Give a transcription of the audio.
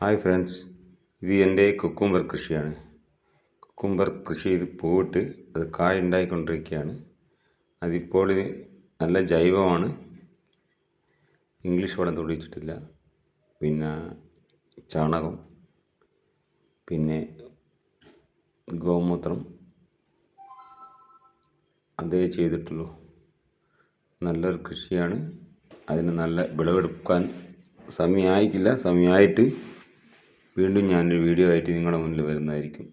Hi friends ഇത് എന്റെ cucumber കൃഷിയാണ്. കുക്കുംബർ കൃഷി ഇത് പൂവിട്ട് അത് കായ ഉണ്ടായിക്കൊണ്ടിരിക്കുകയാണ്. അതിപ്പോൾ നല്ല ജൈവമാണ്. ഇംഗ്ലീഷ് വളം തൊടിച്ചിട്ടില്ല പിന്നെ ചാണകം പിന്നെ ഗോമൂത്രം. അതേ ചെയ്തിട്ടുള്ളൂ. നല്ലൊരു കൃഷിയാണ്. അതിന് നല്ല വിളവെടുക്കാൻ സമയമായിക്കില്ല സമയമായിട്ട് വീണ്ടും ഞാനൊരു വീഡിയോ ആയിട്ട് നിങ്ങളുടെ മുന്നിൽ വരുന്നതായിരിക്കും.